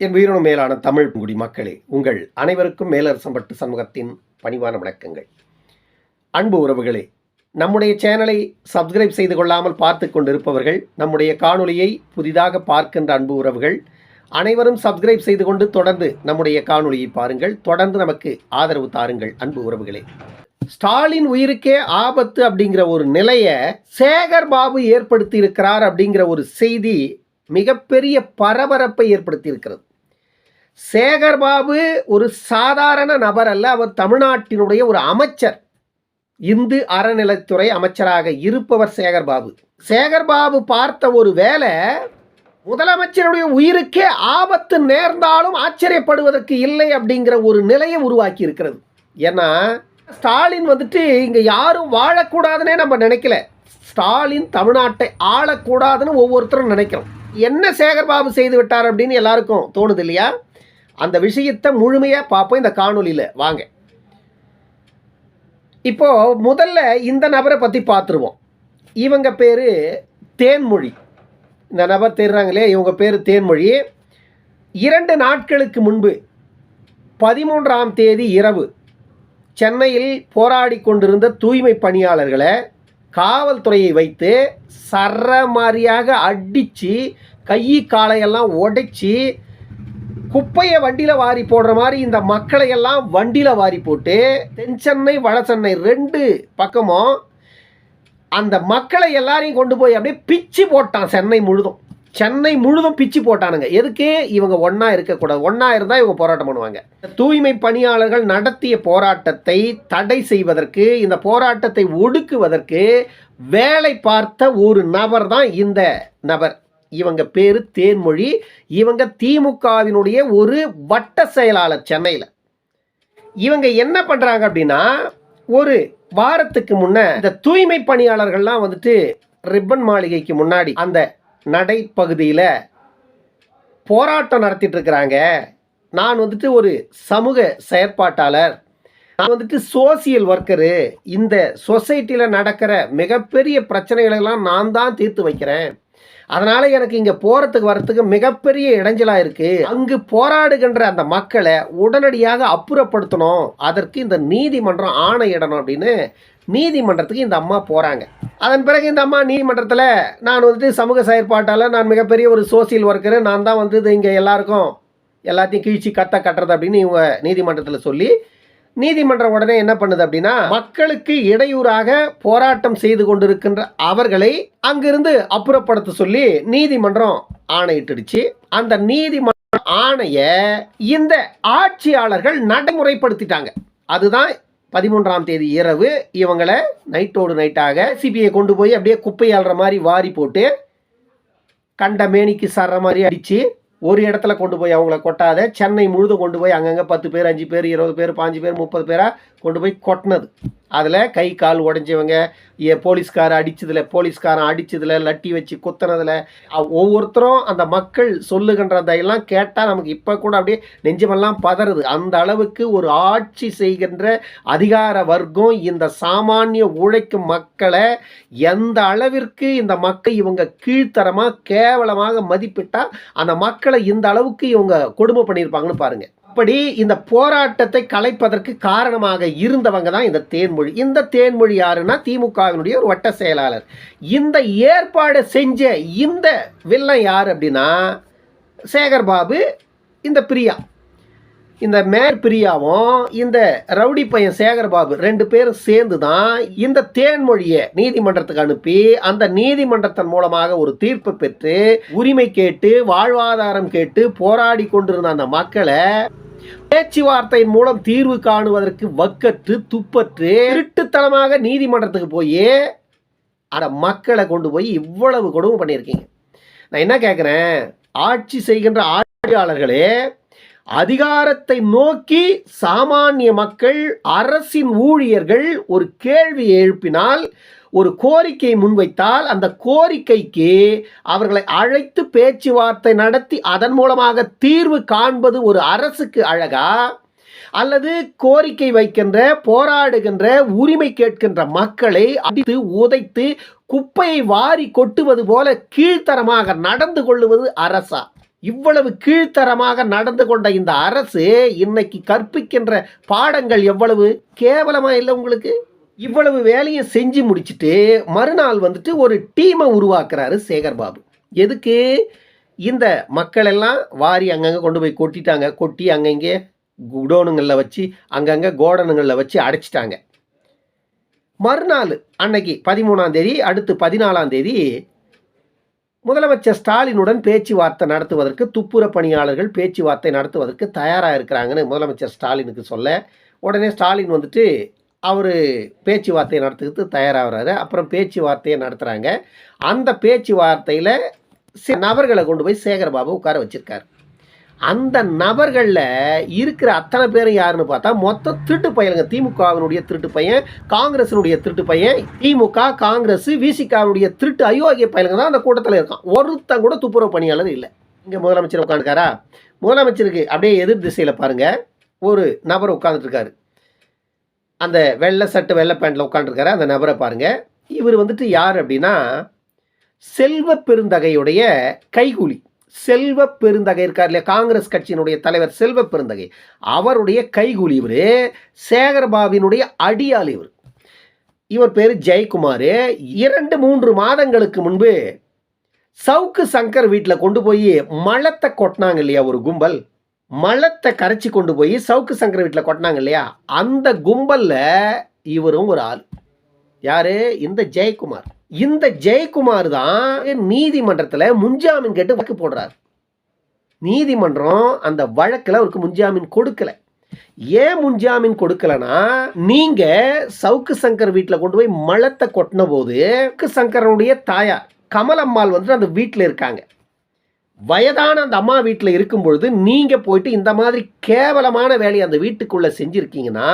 என் உயிரினும் மேலான தமிழ் குடி மக்களே உங்கள் அனைவருக்கும் மேலரசம்பட்டு சமூகத்தின் பணிவான வணக்கங்கள். அன்பு உறவுகளே நம்முடைய சேனலை சப்ஸ்கிரைப் செய்து கொள்ளாமல் பார்த்து கொண்டிருப்பவர்கள் நம்முடைய காணொலியை புதிதாக பார்க்கின்ற அன்பு உறவுகள் அனைவரும் சப்ஸ்கிரைப் செய்து கொண்டு தொடர்ந்து நம்முடைய காணொலியை பாருங்கள். தொடர்ந்து நமக்கு ஆதரவு தாருங்கள் அன்பு உறவுகளே. ஸ்டாலின் உயிருக்கே ஆபத்து அப்படிங்கிற ஒரு நிலையை சேகர் பாபு ஏற்படுத்தி இருக்கிறார் அப்படிங்கிற ஒரு செய்தி மிகப்பெரிய பரபரப்பை ஏற்படுத்தி சேகர்பாபு ஒரு சாதாரண நபர் அல்ல அவர் தமிழ்நாட்டினுடைய ஒரு அமைச்சர். இந்து அறநிலைத்துறை அமைச்சராக இருப்பவர் சேகர்பாபு. சேகர்பாபு பார்த்த ஒரு வேலை முதலமைச்சருடைய உயிருக்கே ஆபத்து நேர்ந்தாலும் ஆச்சரியப்படுவதற்கு இல்லை அப்படிங்கிற ஒரு நிலையை உருவாக்கி இருக்கிறது ஏன்னா ஸ்டாலின் வந்துட்டு இங்கே யாரும் வாழக்கூடாதுன்னே நம்ம நினைக்கல. ஸ்டாலின் தமிழ்நாட்டை ஆளக்கூடாதுன்னு ஒவ்வொருத்தரும் நினைக்கிறோம். என்ன சேகர்பாபு செய்து விட்டார் அப்படின்னு எல்லாருக்கும் தோணுது இல்லையா? அந்த விஷயத்தை முழுமையாக பார்ப்போம் இந்த காணொலியில் வாங்க. இப்போ முதல்ல இந்த நபரை பற்றி பார்த்துருவோம். இவங்க பேர் தேன்மொழி. இந்த நபர் தெரிறாங்களே இவங்க பேர் தேன்மொழி. இரண்டு நாட்களுக்கு முன்பு பதிமூன்றாம் தேதி இரவு சென்னையில் போராடி கொண்டிருந்த தூய்மை பணியாளர்களை காவல்துறையை வைத்து சரமாரியாக அடித்து கை காலையெல்லாம் உடைச்சி குப்பையை வண்டியில் வாரி போடுற மாதிரி இந்த மக்களை எல்லாம் வண்டியில் வாரி போட்டு தென் சென்னை வட சென்னை ரெண்டு பக்கமும் அந்த மக்களை எல்லாரையும் கொண்டு போய் அப்படியே பிச்சு போட்டான் சென்னை முழுதும். சென்னை முழுதும் பிச்சு போட்டானுங்க. எதுக்கு? இவங்க ஒன்றா இருக்கக்கூடாது. ஒன்றா இருந்தால் இவங்க போராட்டம் பண்ணுவாங்க. தூய்மை பணியாளர்கள் நடத்திய போராட்டத்தை தடை செய்வதற்கு இந்த போராட்டத்தை ஒடுக்குவதற்கு வேலை பார்த்த ஒரு நபர் தான் இந்த நபர். இவங்க பேர் தேன்மொழி. இவங்க திமுகவினுடைய ஒரு வட்ட செயலாளர் சென்னையில். இவங்க என்ன பண்ணுறாங்க அப்படின்னா ஒரு வாரத்துக்கு முன்ன இந்த தூய்மை பணியாளர்கள்லாம் வந்துட்டு ரிப்பன் மாளிகைக்கு முன்னாடி அந்த நடைப்பகுதியில் போராட்டம் நடத்திட்டு இருக்கிறாங்க. நான் வந்துட்டு ஒரு சமூக செயற்பாட்டாளர். நான் வந்துட்டு சோசியல் ஒர்க்கரு. இந்த சொசைட்டியில் நடக்கிற மிகப்பெரிய பிரச்சனைகளெல்லாம் நான் தான் தீர்த்து வைக்கிறேன். அதனால் எனக்கு இங்கே போகிறதுக்கு வரத்துக்கு மிகப்பெரிய இடைஞ்சலாக இருக்குது அங்கு போராடுகின்ற அந்த மக்களை உடனடியாக அப்புறப்படுத்தணும். அதற்கு இந்த நீதிமன்றம் ஆணையிடணும் அப்படின்னு நீதிமன்றத்துக்கு இந்த அம்மா போகிறாங்க அதன் பிறகு இந்த அம்மா நீதிமன்றத்தில் நான் வந்துட்டு சமூக செயற்பாட்டால் நான் மிகப்பெரிய ஒரு சோசியல் ஒர்க்கரு. நான் தான் வந்து இங்கே எல்லாருக்கும் எல்லாத்தையும் கீழ்ச்சி கத்த கட்டுறது அப்படின்னு இவங்க நீதிமன்றத்தில் சொல்லி நீதிமன்றம் உடனே என்ன பண்ணுது அப்படின்னா மக்களுக்கு இடையூறாக போராட்டம் செய்து கொண்டிருக்கின்ற அவர்களை அங்கிருந்து அப்புறப்படுத்த சொல்லி நீதிமன்றம் ஆணையிட்டுடுச்சு. அந்த நீதிமன்ற ஆணைய இந்த ஆட்சியாளர்கள் நடைமுறைப்படுத்திட்டாங்க. அதுதான் பதிமூன்றாம் தேதி இரவு இவங்களை நைட்டோடு நைட்டாக சிபிஐ கொண்டு போய் அப்படியே குப்பை அள்ளுற மாதிரி வாரி போட்டு கண்ட மேனிக்கு சர்ற மாதிரி அடித்து ஒரு இடத்துல கொண்டு போய் அவங்கள கொட்டாத சென்னை முழுதும் கொண்டு போய் அங்கங்கே பத்து பேர் அஞ்சு பேர் இருபது பேர் பாஞ்சு பேர் முப்பது பேராக கொண்டு போய் கொட்டினது. அதில் கை கால் உடஞ்சவங்க ஏ போலீஸ்காரன் அடித்ததில் போலீஸ்காரன் அடித்ததில் லட்டி வச்சு குத்துனதில் ஒவ்வொருத்தரும் அந்த மக்கள் சொல்லுகின்றதையெல்லாம் கேட்டால் நமக்கு இப்போ கூட அப்படியே நெஞ்சமெல்லாம் பதறுது. அந்த அளவுக்கு ஒரு ஆட்சி செய்கின்ற அதிகார வர்க்கம் இந்த சாமானிய உழைக்கும் மக்களை எந்த அளவிற்கு இந்த மக்கள் இவங்க கீழ்த்தரமாக கேவலமாக மதிப்பிட்டால் அந்த மக்களை இந்த அளவுக்கு இவங்க கொடுமை பண்ணியிருப்பாங்கன்னு பாருங்கள் அப்படி இந்த போராட்டத்தை கலைப்பதற்கு காரணமாக இருந்தவங்க தான் இந்த தேன்மொழி. இந்த தேன்மொழி யாருன்னா திமுகவினுடைய ஒரு வட்ட செயலாளர். இந்த ஏற்பாடு செஞ்ச இந்த வில்லன் யார் அப்படின்னா சேகர் பாபு இந்த பிரியா. இந்த மேர் பிரியாவும் இந்த ரவுடி பையன் சேகர் பாபு ரெண்டு பேரும் சேர்ந்து தான் இந்த தேன்மொழியை நீதிமன்றத்துக்கு அனுப்பி அந்த நீதிமன்றத்தின் மூலமாக ஒரு தீர்ப்பு பெற்று உரிமை கேட்டு வாழ்வாதாரம் கேட்டு போராடி கொண்டிருந்த அந்த மக்களை பேச்சுவார்த்தையின் மூலம் தீர்வு காணுவதற்கு வக்கற்று துப்பற்று திருட்டுத்தனமாக நீதிமன்றத்துக்கு போய் அந்த மக்களை கொண்டு போய் இவ்வளவு கொடுமை பண்ணியிருக்கீங்க. நான் என்ன கேட்குறேன் ஆட்சி செய்கின்ற ஆட்சியாளர்களே அதிகாரத்தை நோக்கி சாமானிய மக்கள் அரசின் ஊழியர்கள் ஒரு கேள்வி எழுப்பினால் ஒரு கோரிக்கை முன்வைத்தால் அந்த கோரிக்கைக்கு அவர்களை அழைத்து பேச்சுவார்த்தை நடத்தி அதன் மூலமாக தீர்வு காண்பது ஒரு அரசுக்கு அழகா? அல்லது கோரிக்கை வைக்கின்ற போராடுகின்ற உரிமை கேட்கின்ற மக்களை அடித்து உதைத்து குப்பையை வாரி கொட்டுவது போல கீழ்த்தரமாக நடந்து கொள்ளுவது அரசா? இவ்வளவு கீழ்த்தரமாக நடந்து கொண்ட இந்த அரசு இன்னைக்கு கற்பிக்கின்ற பாடங்கள் எவ்வளவு? கேவலமாக இல்லை உங்களுக்கு? இவ்வளவு வேலையை செஞ்சு முடிச்சுட்டு மறுநாள் வந்துட்டு ஒரு டீமை உருவாக்குறாரு சேகர் பாபு எதுக்கு? இந்த மக்கள் எல்லாம் வாரி அங்கங்கே கொண்டு போய் கொட்டிட்டாங்க. கொட்டி அங்கங்கே குடோனுங்களில் வச்சு அங்கங்கே கோடனுங்களில் வச்சு அடைச்சிட்டாங்க. மறுநாள் அன்னைக்கு பதிமூணாம் தேதி அடுத்து பதினாலாம் தேதி முதலமைச்சர் ஸ்டாலினுடன் பேச்சுவார்த்தை நடத்துவதற்கு துப்புர பணியாளர்கள் பேச்சுவார்த்தை நடத்துவதற்கு தயாராக இருக்கிறாங்கன்னு முதலமைச்சர் ஸ்டாலினுக்கு சொல்ல உடனே ஸ்டாலின் வந்துட்டு அவர் பேச்சுவார்த்தையை நடத்துறதுக்கு தயாராகிறாரு. அப்புறம் பேச்சுவார்த்தையை நடத்துகிறாங்க அந்த பேச்சுவார்த்தையில் சில நபர்களை கொண்டு போய் சேகர்பாபு உட்கார வச்சுருக்காரு. அந்த நபர்களில் இருக்கிற அத்தனை பேரும் யாருன்னு பார்த்தா மொத்தம் திருட்டு பையனுங்க. திமுகவினுடைய திருட்டு பையன் காங்கிரஸினுடைய திருட்டு பையன் திமுக காங்கிரஸ் விசிகாவினுடைய திருட்டு அயோக்கிய பையனுங்க தான் அந்த கூட்டத்தில் இருக்கான். ஒருத்தன் கூட துப்புரவு பணியாளர் இல்லை. இங்கே முதலமைச்சர் உட்காந்துருக்காரா முதலமைச்சருக்கு அப்படியே எதிர் திசையில் பாருங்கள் ஒரு நபர் உட்காந்துட்ருக்காரு அந்த வெள்ளை சட்டு வெள்ளை பேண்ட்டில் உட்காந்துருக்காரு அந்த நபரை பாருங்கள் இவர் வந்துட்டு யார் அப்படின்னா செல்வ பெருந்தகையுடைய கைகூலி. செல்வ பெருந்தகை இருக்கார் இல்லையா? காங்கிரஸ் கட்சியினுடைய தலைவர் செல்வ பெருந்தகை. அவருடைய கைகூலி இவர் சேகர்பாபினுடைய அடியாள் இவர். இவர் பேர் ஜெயக்குமார். இரண்டு மூன்று மாதங்களுக்கு முன்பு சவுக்கு சங்கர் வீட்டில் கொண்டு போய் மலத்தை கொட்டினாங்க இல்லையா ஒரு கும்பல்? மலத்தை கரைச்சி கொண்டு போய் சவுக்கு சங்கர் வீட்டில் கொட்டினாங்க இல்லையா? அந்த கும்பலில் இவரும் ஒரு ஆள். யாரு? இந்த ஜெயக்குமார். இந்த ஜெயக்குமார் தான் நீதிமன்றத்தில் முன்ஜாமீன் கேட்டு வழக்கு போடுறார். நீதிமன்றம் அந்த வழக்கில் அவருக்கு முன்ஜாமீன் கொடுக்கல. ஏன் முன்ஜாமீன் கொடுக்கலனா நீங்க சவுக்கு சங்கர் வீட்டில் கொண்டு போய் மலத்தை கொட்டின போது சங்கரனுடைய தாயார் கமலம்மாள் வந்துட்டு அந்த வீட்டில் இருக்காங்க. வயதான அந்த அம்மா வீட்டில் இருக்கும் பொழுது நீங்கள் போயிட்டு இந்த மாதிரி கேவலமான வேலையை அந்த வீட்டுக்குள்ளே செஞ்சுருக்கீங்கன்னா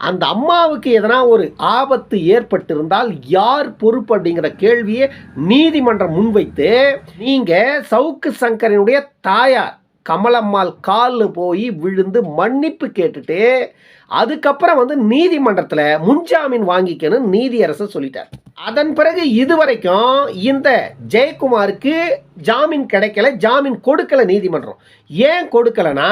அந்த அம்மாவுக்கு எதனா ஒரு ஆபத்து ஏற்பட்டிருந்தால் யார் பொறுப்பு அப்படிங்கிற கேள்வியை நீதிமன்றம் முன்வைத்து நீங்கள் சவுக்கு சங்கரனுடைய தாயார் கமலம்மாள் காலில் போய் விழுந்து மன்னிப்பு கேட்டுட்டு அதுக்கப்புறம் வந்து நீதிமன்றத்தில் முன்ஜாமீன் வாங்கிக்கணும் நீதியரசர் சொல்லிட்டார். அதன் பிறகு இதுவரைக்கும் இந்த ஜெயக்குமாருக்கு ஜாமீன் கிடைக்கல ஜாமீன் கொடுக்கல நீதிமன்றம். ஏன் கொடுக்கலன்னா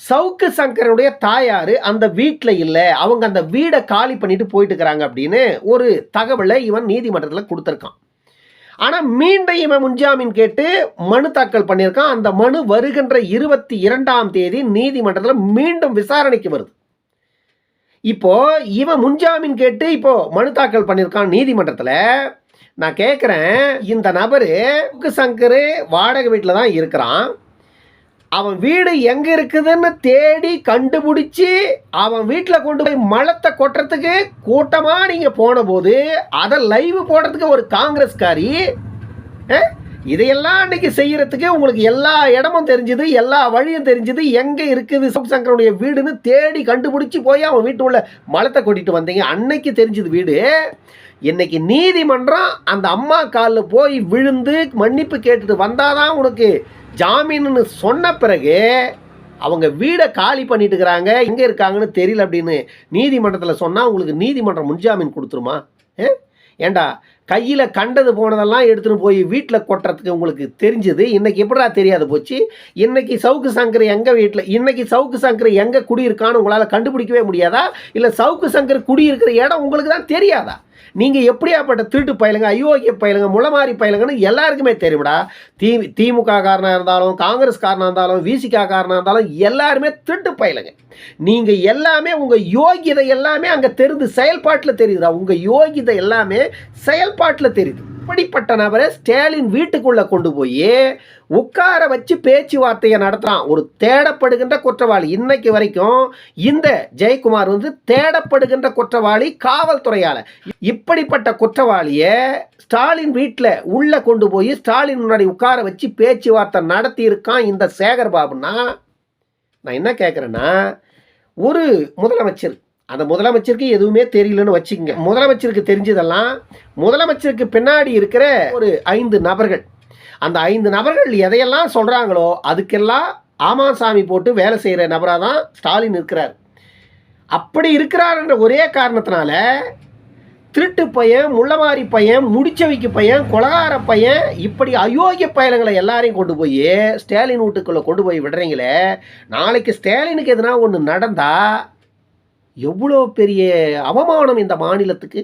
சவுக்கு சங்கரனுடைய தாயார் அந்த வீட்டில் இல்லை அவங்க அந்த வீடை காலி பண்ணிட்டு போயிட்டு இருக்கிறாங்க அப்படின்னு ஒரு தகவலை இவன் நீதிமன்றத்தில் கொடுத்துருக்கான். ஆனால் மீண்டும் இவன் முன்ஜாமீன் கேட்டு மனு தாக்கல் பண்ணியிருக்கான். அந்த மனு வருகின்ற இருபத்தி இரண்டாம் தேதி நீதிமன்றத்தில் மீண்டும் விசாரணைக்கு வருது. இப்போ இவன் முன்ஜாமீன் கேட்டு இப்போ மனு தாக்கல் பண்ணியிருக்கான் நீதிமன்றத்தில். நான் கேட்குறேன் இந்த நபரு சங்கர் வாடகை வீட்டில் தான் இருக்கிறான். அவன் வீடு எங்கே இருக்குதுன்னு தேடி கண்டுபிடிச்சி அவன் வீட்டில் கொண்டு போய் மலத்தை கொட்டுறதுக்கு கூட்டமாக நீங்கள் போன போது அதை லைவ் போடுறதுக்கு ஒரு காங்கிரஸ்காரி இதையெல்லாம் அன்னைக்கு செய்யறதுக்கு உங்களுக்கு எல்லா இடமும் தெரிஞ்சுது எல்லா வழியும் தெரிஞ்சுது எங்கே இருக்குது சிவசங்கருடைய வீடுன்னு தேடி கண்டுபிடிச்சி போய் அவன் வீட்டு உள்ள மலத்தை கொட்டிட்டு வந்தீங்க. அன்னைக்கு தெரிஞ்சுது வீடு. இன்னைக்கு நீதிமன்றம் அந்த அம்மா காலில் போய் விழுந்து மன்னிப்பு கேட்டுட்டு வந்தாதான் உனக்கு ஜாமீன்னு சொன்ன பிறகு அவங்க வீடை காலி பண்ணிட்டு இருக்கிறாங்க எங்கே இருக்காங்கன்னு தெரியல அப்படின்னு நீதிமன்றத்தில் சொன்னால் உங்களுக்கு நீதிமன்றம் முன்ஜாமீன் கொடுத்துருமா? ஏ? ஏண்டா கையில் கண்டது போனதெல்லாம் எடுத்துன்னு போய் வீட்டில் கொட்டுறதுக்கு உங்களுக்கு தெரிஞ்சது? இன்றைக்கி எப்படா தெரியாது போச்சு? இன்னைக்கு சவுக்கு சங்கர் எங்கள் வீட்டில் இன்றைக்கி சவுக்கு சங்கர் எங்கே குடியிருக்கான்னு உங்களால் கண்டுபிடிக்கவே முடியாதா? இல்லை சவுக்கு சங்கர் குடியிருக்கிற இடம் உங்களுக்கு தான் தெரியாதா? நீங்கள் எப்படியாப்பட்ட திருட்டு பயலுங்க அயோக்கிய பயலுங்க முளமாரி பயலுங்கன்னு எல்லாருக்குமே தெரியும்டா. தி திமுக காரனாக இருந்தாலும் காங்கிரஸ் காரனாக இருந்தாலும் விசிகா காரனாக இருந்தாலும் எல்லாருமே திருட்டு பயலுங்க. நீங்கள் எல்லாமே உங்கள் யோகியதை எல்லாமே அங்கே தெரிந்து செயல்பாட்டில் தெரியுதா உங்கள் யோகியதை எல்லாமே செயல்பாட்டில் தெரியுது. இப்படிப்பட்ட நபரை ஸ்டாலின் வீட்டுக்குள்ளே கொண்டு போய் உட்கார வச்சு பேச்சுவார்த்தையை நடத்துகிறான் ஒரு தேடப்படுகின்ற குற்றவாளி. இன்னைக்கு வரைக்கும் இந்த ஜெயக்குமார் வந்து தேடப்படுகின்ற குற்றவாளி காவல்துறையால். இப்படிப்பட்ட குற்றவாளியை ஸ்டாலின் வீட்டில் உள்ளே கொண்டு போய் ஸ்டாலின் முன்னாடி உட்கார வச்சு பேச்சுவார்த்தை நடத்தி இருக்கான் இந்த சேகர் பாபுன்னா நான் என்ன கேட்குறேன்னா ஒரு முதலமைச்சர். அந்த முதலமைச்சருக்கு எதுவுமே தெரியலன்னு வச்சுக்கோங்க. முதலமைச்சருக்கு தெரிஞ்சதெல்லாம் முதலமைச்சருக்கு பின்னாடி இருக்கிற ஒரு ஐந்து நபர்கள். அந்த ஐந்து நபர்கள் எதையெல்லாம் சொல்கிறாங்களோ அதுக்கெல்லாம் ஆமாசாமி போட்டு வேலை செய்கிற நபராக தான் ஸ்டாலின் இருக்கிறார். அப்படி இருக்கிறாருன்ற ஒரே காரணத்தினால திருட்டு பையன் முள்ளமாரி பையன் முடிச்சவைக்கு பையன் கொலகார பையன் இப்படி அயோக்கிய பயணங்களை எல்லாரையும் கொண்டு போய் ஸ்டாலின் வீட்டுக்குள்ளே கொண்டு போய் விடுறீங்களே நாளைக்கு ஸ்டாலினுக்கு எதுனா ஒன்று நடந்தால் எவ்வளோ பெரிய அவமானம் இந்த மாநிலத்துக்கு?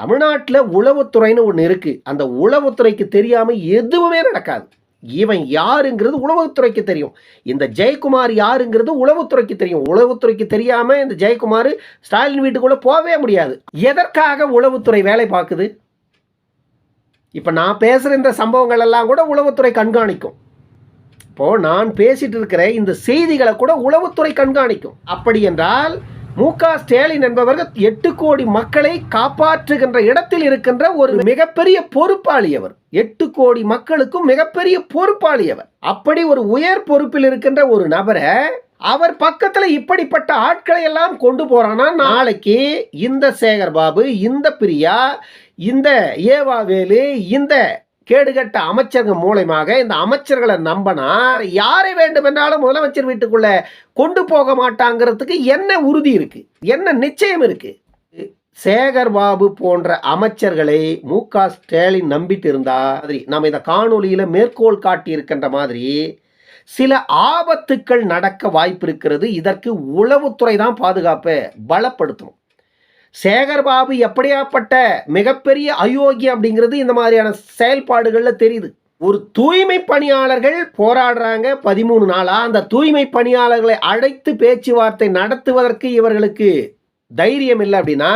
தமிழ்நாட்டில் உளவுத்துறைன்னு ஒன்று இருக்குது அந்த உளவுத்துறைக்கு தெரியாமல் எதுவுமே நடக்காது. இவன் யாருங்கிறது உளவுத்துறைக்கு தெரியும். இந்த ஜெயக்குமார் யாருங்கிறது உளவுத்துறைக்கு தெரியும். உளவுத்துறைக்கு தெரியாமல் இந்த ஜெயக்குமார் ஸ்டாலின் வீட்டுக்குள்ளே போகவே முடியாது. எதற்காக உளவுத்துறை வேலை பார்க்குது? இப்போ நான் பேசுகிற இந்த சம்பவங்கள் எல்லாம் கூட உளவுத்துறை கண்காணிக்கும். இப்போது நான் பேசிகிட்டு இருக்கிற இந்த செய்திகளை கூட உளவுத்துறை கண்காணிக்கும். அப்படி என்றால் மு க. ஸ்டாலின் என்பவர்கள் எட்டு கோடி மக்களை காப்பாற்றுகின்ற இடத்தில் இருக்கின்ற ஒரு மிகப்பெரிய பொறுப்பாளி அவர். எட்டு கோடி மக்களுக்கும் மிகப்பெரிய பொறுப்பாளி அவர். அப்படி ஒரு உயர் பொறுப்பில் இருக்கின்ற ஒரு நபரை அவர் பக்கத்துல இப்படிப்பட்ட ஆட்களை எல்லாம் கொண்டு போறான்னா நாளைக்கு இந்த சேகர் பாபு இந்த பிரியா இந்த ஏவாவேலு இந்த கேடுகட்ட அமைச்சர்கள் மூலயமாக இந்த அமைச்சர்களை நம்பினா யாரை வேண்டுமென்றாலும் முதலமைச்சர் வீட்டுக்குள்ள கொண்டு போக மாட்டாங்கிறதுக்கு என்ன உறுதி இருக்கு? என்ன நிச்சயம் இருக்கு? சேகர் பாபு போன்ற அமைச்சர்களை மு க ஸ்டாலின் நம்பிட்டு இருந்தா மாதிரி நம்ம இந்த காணொலியில மேற்கோள் காட்டி இருக்கின்ற மாதிரி சில ஆபத்துக்கள் நடக்க வாய்ப்பு இருக்கிறது. இதற்கு உளவுத்துறை தான் பாதுகாப்பை பலப்படுத்தணும். சேகர்பாபு எப்படியாப்பட்ட மிகப்பெரிய அயோக்கியம் அப்படிங்கிறது இந்த மாதிரியான செயல்பாடுகளில் தெரியுது. ஒரு தூய்மை பணியாளர்கள் போராடுறாங்க பதிமூணு நாளாக அந்த தூய்மை பணியாளர்களை அழைத்து பேச்சுவார்த்தை நடத்துவதற்கு இவர்களுக்கு தைரியம் இல்லை அப்படின்னா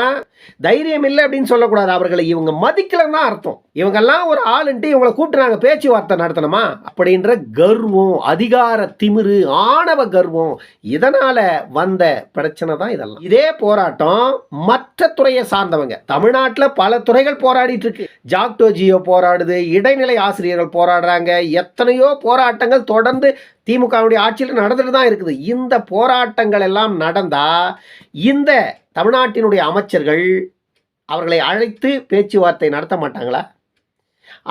தைரியம் இல்லை அப்படின்னு சொல்லக்கூடாது. அவர்களை இவங்க மதிக்கலன்னு தான் அர்த்தம். இவங்கெல்லாம் ஒரு ஆளுன்ட்டு இவங்களை கூப்பிட்டு நாங்கள் பேச்சுவார்த்தை நடத்தணுமா? அப்படின்ற கர்வம் அதிகார திமிரு ஆணவ கர்வம் இதனால வந்த பிரச்சனை தான் இதெல்லாம். இதே போராட்டம் மற்ற துறையை சார்ந்தவங்க. தமிழ்நாட்டில் பல துறைகள் போராடிட்டு இருக்கு ஜாக்டோ ஜியோ போராடுது இடைநிலை ஆசிரியர்கள் போராடுறாங்க எத்தனையோ போராட்டங்கள் தொடர்ந்து திமுகவுடைய ஆட்சியில் நடந்துட்டு தான் இருக்குது. இந்த போராட்டங்கள் எல்லாம் நடந்தா இந்த தமிழ்நாட்டினுடைய அமைச்சர்கள் அவர்களை அழைத்து பேச்சுவார்த்தை நடத்த மாட்டாங்களா?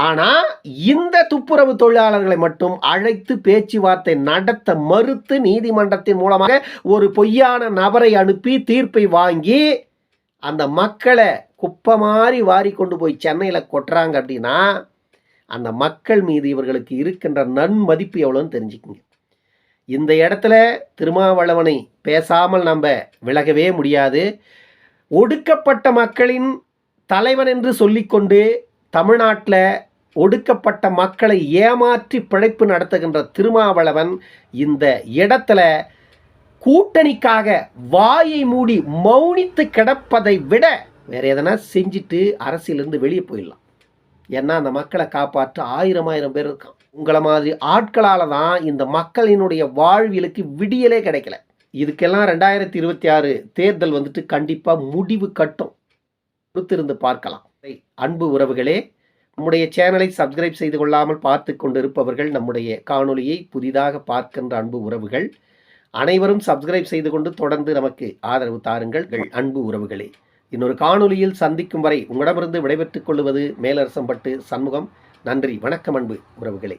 ஆனால் இந்த துப்புரவு தொழிலாளர்களை மட்டும் அழைத்து பேச்சுவார்த்தை நடத்த மறுத்து நீதிமன்றத்தின் மூலமாக ஒரு பொய்யான நபரை அனுப்பி தீர்ப்பை வாங்கி அந்த மக்களை குப்பை மாதிரி வாரி கொண்டு போய் சென்னையில் கொட்டுறாங்க அப்படின்னா அந்த மக்கள் மீது இவர்களுக்கு இருக்கின்ற நன்மதிப்பு எவ்வளோன்னு தெரிஞ்சுக்குங்க. இந்த இடத்துல திருமாவளவனை பேசாமல் நம்ம விலகவே முடியாது. ஒடுக்கப்பட்ட மக்களின் தலைவன் என்று சொல்லிக்கொண்டு தமிழ்நாட்டில் ஒடுக்கப்பட்ட மக்களை ஏமாற்றி பிழைப்பு நடத்துகின்ற திருமாவளவன் இந்த இடத்துல கூட்டணிக்காக வாயை மூடி மௌனித்து கிடப்பதை விட வேற எதனா செஞ்சுட்டு அரசியலிருந்து வெளியே போயிடலாம். ஏன்னா அந்த மக்களை காப்பாற்ற ஆயிரம் ஆயிரம் பேர் இருக்கான். உங்களை மாதிரி ஆட்களால் தான் இந்த மக்களினுடைய வாழ்வியலுக்கு விடியலே கிடைக்கல. இதுக்கெல்லாம் ரெண்டாயிரத்தி இருபத்தி ஆறு தேர்தல் வந்துட்டு கண்டிப்பாக முடிவு கட்டும். பொறுத்திருந்து பார்க்கலாம். அன்பு உறவுகளே நம்முடைய சேனலை சப்ஸ்கிரைப் செய்து கொள்ளாமல் பார்த்து கொண்டிருப்பவர்கள் நம்முடைய காணொலியை புதிதாக பார்க்கின்ற அன்பு உறவுகள் அனைவரும் சப்ஸ்கிரைப் செய்து கொண்டு தொடர்ந்து நமக்கு ஆதரவு தாருங்கள். அன்பு உறவுகளே இன்னொரு காணொலியில் சந்திக்கும் வரை உங்களிடமிருந்து விடைபெற்றுக் கொள்வது மேலரசம்பட்டு சண்முகம். நன்றி வணக்கம் அன்பு உறவுகளே.